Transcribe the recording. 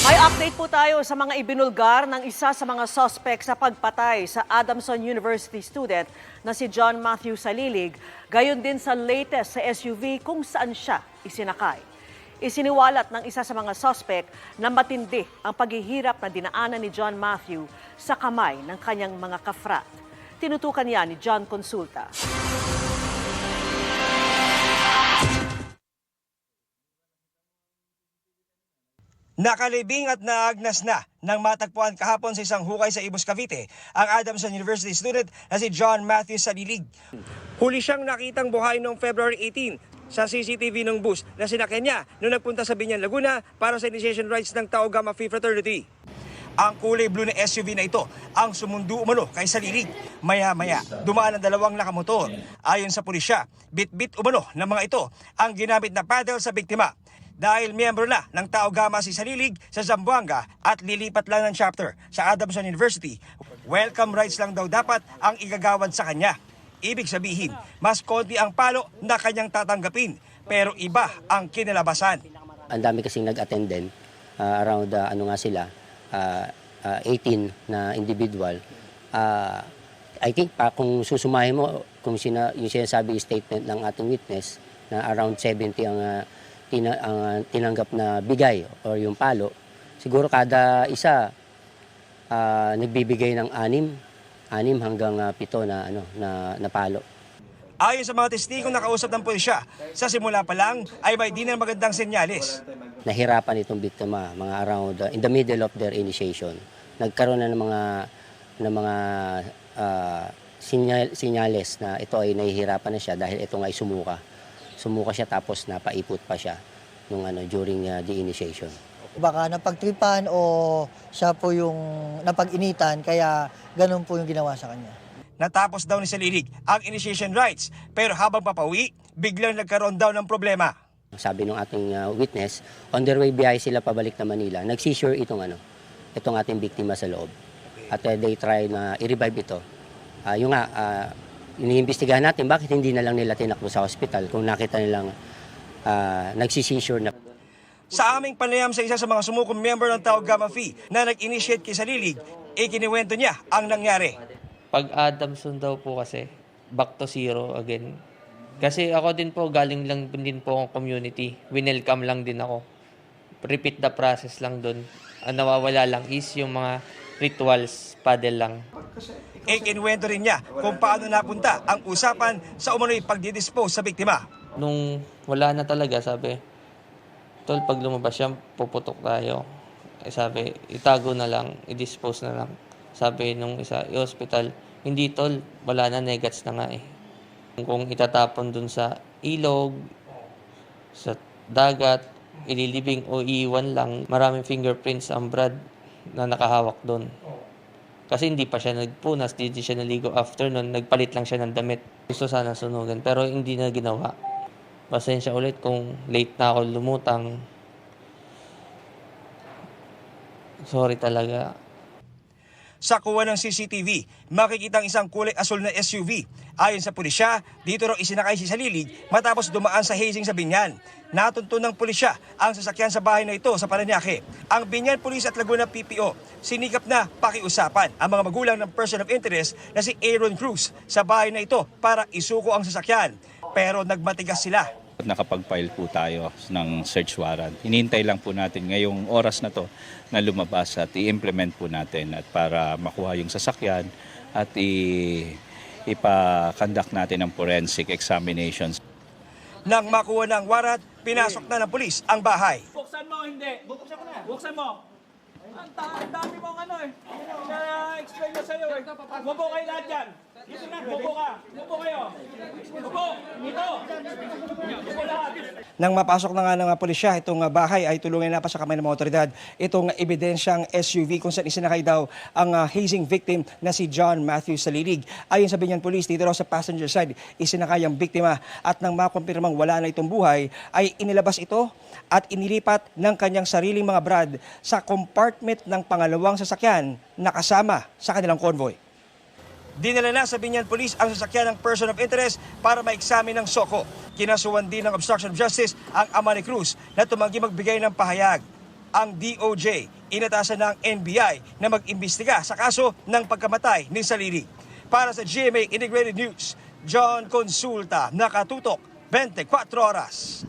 May update po tayo sa mga ibinulgar ng isa sa mga suspect sa pagpatay sa Adamson University student na si John Matthew Salilig, gayon din sa latest sa SUV kung saan siya isinakay. Isiniwalat ng isa sa mga suspect na matindi ang paghihirap na dinaanan ni John Matthew sa kamay ng kanyang mga kafrat. Tinutukan niya ni John Consulta. Nakalibing at naagnas na nang matagpuan kahapon sa isang hukay sa Ibus Cavite ang Adamson University student na si John Matthew Salilig. Huli siyang nakitang buhay noong February 18 sa CCTV ng bus na sinakyan niya noong nagpunta sa Binyan, Laguna para sa initiation rites ng Tau Gamma Phi Fraternity. Ang kulay blue na SUV na ito ang sumundo umano kay Salilig. Maya-maya, dumaan ang dalawang nakamotor. Ayon sa pulisya, bit-bit umano ng mga ito ang ginamit na paddle sa biktima dahil miyembro na ng Tao Gama si Salilig sa Zamboanga at lilipat lang ng chapter sa Adamson University. Welcome rights lang daw dapat ang igagawad sa kanya. Ibig sabihin, mas konti ang palo na kanyang tatanggapin, pero iba ang kinalabasan. Ang dami kasing nag-attend din, ah, around ah, ano nga sila, ah, ah, 18 na individual. Ah, I think pa kung susumahin mo, kung sina, yung sinasabi statement ng ating witness na around 70 ang, ah, tina, ang ah, tinanggap na bigay or yung palo, siguro kada isa ah, nagbibigay ng anim, anim hanggang ah, pito na ano na, na palo. Ayon sa mga testigong nakausap ng pulisya, sa simula pa lang ay may di na magandang senyales. nahirapan itong biktima mga around uh, in the middle of their initiation nagkaroon na ng mga ng mga uh, sinyal, sinyales na ito ay nahihirapan na siya dahil ito nga ay sumuka sumuka siya tapos napaipot pa siya nung ano during uh, the initiation Baka napagtripan o siya po yung napag-initan kaya ganun po yung ginawa sa kanya. Natapos daw ni Salilig ang initiation rites, pero habang papauwi, biglang nagkaroon daw ng problema. sabi ng ating uh, witness on their way biyahe sila pabalik na Manila nag-seizure itong ano itong ating biktima sa loob at uh, they try na i-revive ito Ah, yung nga uh, iniimbestigahan natin bakit hindi na lang nila tinakbo sa hospital kung nakita nilang uh, nagsi-seizure na Sa aming panayam sa isa sa mga sumukong member ng Tao Gamma Phi na nag-initiate kay Salilig, ikiniwento niya ang nangyari. Pag Adamson daw po kasi, back to zero again. Kasi ako din po, galing lang din po akong community. Winelcome lang din ako. Repeat the process lang doon. Ang nawawala lang is yung mga rituals, paddle lang. Ikiniwento rin niya kung paano napunta ang usapan sa umano'y pagdidispose sa biktima. Nung wala na talaga, sabi, Tol, pag lumabas siya, puputok tayo. Eh, sabi, itago na lang, i-dispose na lang. Sabi nung isa, i-hospital, hindi tol, wala na, negats na nga eh. Kung itatapon dun sa ilog, sa dagat, ililibing o iiwan lang, maraming fingerprints ang Brad na nakahawak doon. Kasi hindi pa siya nagpunas, hindi siya naligo after nun, nagpalit lang siya ng damit. Gusto sana sunugan, pero hindi na ginawa. Pasensya ulit kung late na ako lumutang. Sorry talaga. Sa kuha ng CCTV, makikita ang isang kulay asul na SUV. Ayon sa pulisya, dito raw isinakay si Salilig matapos dumaan sa hazing sa Binyan. Natuntun ng pulisya ang sasakyan sa bahay na ito sa Paranaque. Ang Binyan Police at Laguna PPO sinikap na pakiusapan ang mga magulang ng person of interest na si Aaron Cruz sa bahay na ito para isuko ang sasakyan. Pero nagmatigas sila Nakapag-file po tayo ng search warrant. Hinihintay lang po natin ngayong oras na to na lumabas at i-implement po natin at para makuha yung sasakyan at i- ipa-conduct natin ng forensic examinations. Nang makuha ng warat, pinasok na ng pulis ang bahay. Buksan mo, hindi. Buksan ko na. Buksan mo. Ang, ta- ang dami mong ano eh. Na-explain ko sa'yo eh. Bubo kayo lahat dyan. Dito na, bubo ka. Bubo kayo. Bubo. Nang mapasok na nga ng pulisya, itong ah, bahay ay tulungan na pa sa kamay ng mga otoridad. Itong ebidensyang SUV kung saan isinakay daw ang ah, hazing victim na si John Matthew Salilig. Ayon sa Binyan Police, dito raw sa passenger side, isinakay ang biktima at nang makumpirmang wala na itong buhay, ay inilabas ito at inilipat ng kanyang sariling mga brad sa compartment ng pangalawang sasakyan na kasama sa kanilang convoy. Dinala na sa Binyan Police ang sasakyan ng person of interest para maeksamin ng soko. Kinasuwan din ng obstruction of justice ang ama ni Cruz na tumanggi magbigay ng pahayag. Ang DOJ inatasan ng NBI na mag-imbestiga sa kaso ng pagkamatay ni Saliri. Para sa GMA Integrated News, John Consulta, nakatutok 24 oras.